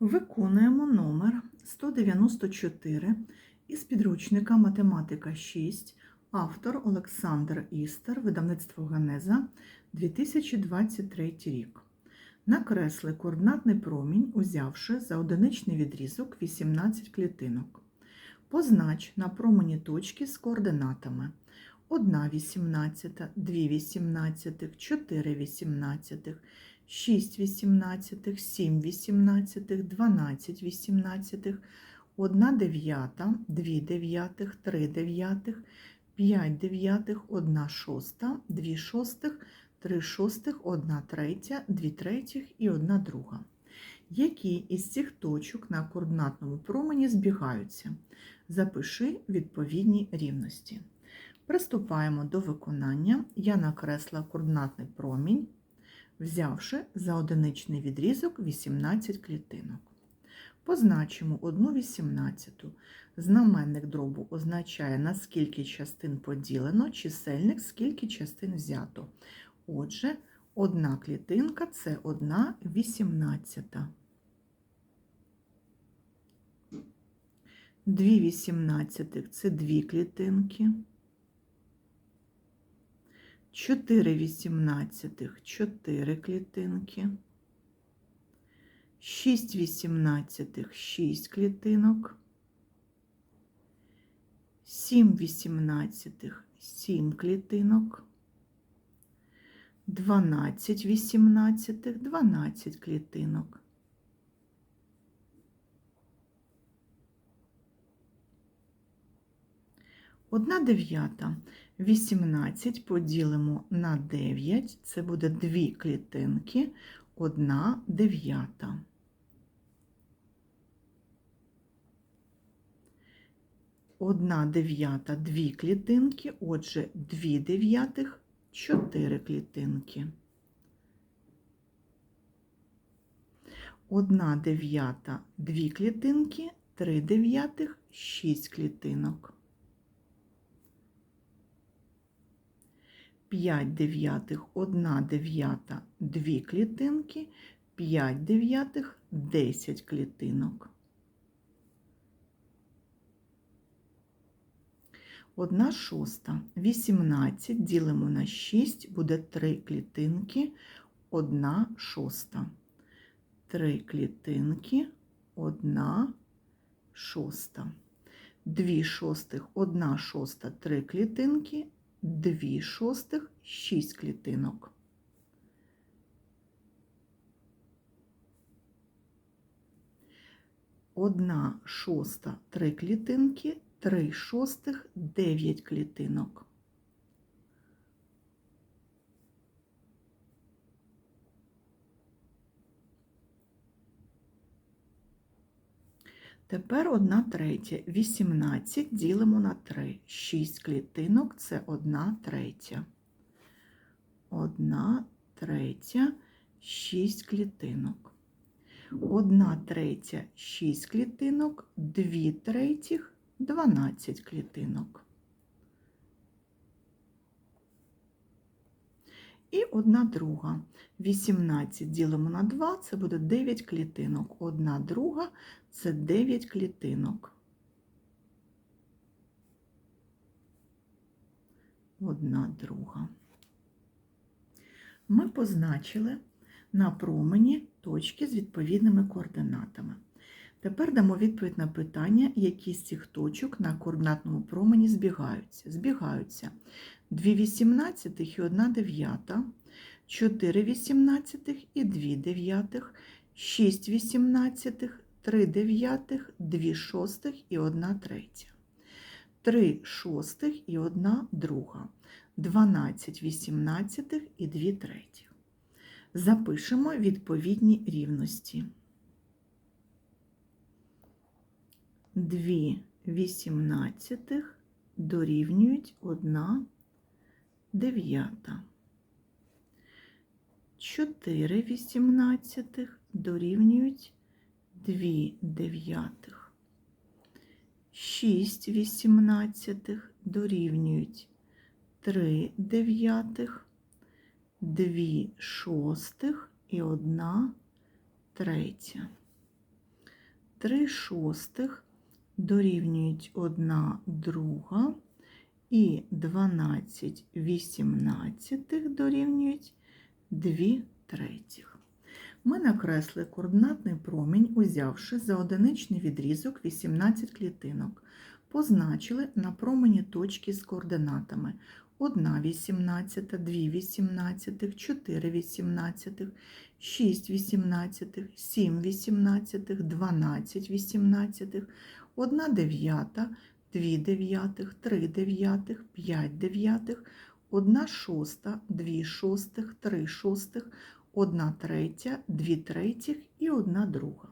Виконуємо номер 194 із підручника Математика 6, автор Олександр Істер, видавництво Генеза, 2023 рік. Накресли координатний промінь, узявши за одиничний відрізок 18 клітинок. Познач на промені точки з координатами 1 18, 2 18, 4 18, 6 18, 7 18, 12 18, 1 дев'ята, 2 дев'ятих, 3 дев'ятих, 5 дев'ятих, 1 шоста, 2 шостих, 3 шостих, 1 третя, 2 третіх і 1 друга. Які із цих точок на координатному промені збігаються? Запиши відповідні рівності. Приступаємо до виконання. Я накресла координатний промінь, взявши за одиничний відрізок 18 клітинок. Позначимо 1 18. Знаменник дробу означає, на скільки частин поділено, чисельник, скільки частин взято. Отже, одна клітинка це 1 вісімнадцята. 2 вісімнадцятих це дві клітинки. 4 вісімнадцятих – 4 клітинки. 6 вісімнадцятих – 6 клітинок. 7 вісімнадцятих – 7 клітинок. 12 вісімнадцятих – 12 клітинок. Одна дев'ята. 18 поділимо на 9, це буде 2 клітинки, 1 дев'ята. Одна дев'ята, дві клітинки, отже, 2 дев'ятих, 4 клітинки. Одна дев'ята, дві клітинки, 3 дев'ятих, 6 клітинок. 5 дев'ятих, 1 дев'ята, 2 клітинки, 5 дев'ятих, 10 клітинок. 1 шоста. 18 ділимо на 6, буде 3 клітинки, 1 шоста. 3 клітинки, 1 шоста. 2 шостих, 1 шоста, 3 клітинки, 2 шостих, 6 клітинок. Одна шоста, 3 клітинки, 3 шостих, 9 клітинок. Тепер 1 третя. 18 ділимо на 3. 6 клітинок це 1 третя. 1 третя, 6 клітинок. 1 третя, 6 клітинок, 2 третіх, 12 клітинок. І 1 друга. 18 ділимо на 2, це буде 9 клітинок. 1 друга це 9 клітинок. Одна друга. Ми позначили на промені точки з відповідними координатами. Тепер дамо відповідь на питання, які з цих точок на координатному промені збігаються. Збігаються 2 вісімнадцятих і 1 дев'ята, 4 вісімнадцятих і 2 дев'ятих, 6 вісімнадцятих, 3 дев'ятих, 2 шостих і 1 третя. 3 шостих і 1 друга, 12 вісімнадцятих і 2 третіх. Запишемо відповідні рівності. 2 вісімнадцятих дорівнюють 1 дев'ята. 4 вісімнадцятих дорівнюють 2 дев'ятих. 6 вісімнадцятих дорівнюють 3 дев'ятих, 2 шостих і 1 третя. 3 шостих дорівнюють 1 друга і 12 вісімнадцятих дорівнюють 2 третіх. Ми накресли координатний промінь, узявши за одиничний відрізок 18 клітинок. Позначили на промені точки з координатами 1 вісімнадцята, 2 вісімнадцятих, 4 вісімнадцятих, 6 вісімнадцятих, 7 вісімнадцятих, 12 вісімнадцятих, 1 дев'ята, 2 дев'ятих, 3 дев'ятих, 5 дев'ятих, 1 шоста, 2 шостих, 3 шостих, 1 третя, 2 третіх і 1 друга.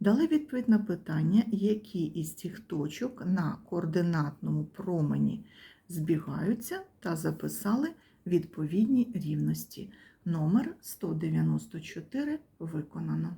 Дали відповідь на питання, які із цих точок на координатному промені збігаються та записали відповідні рівності. Номер 194 виконано.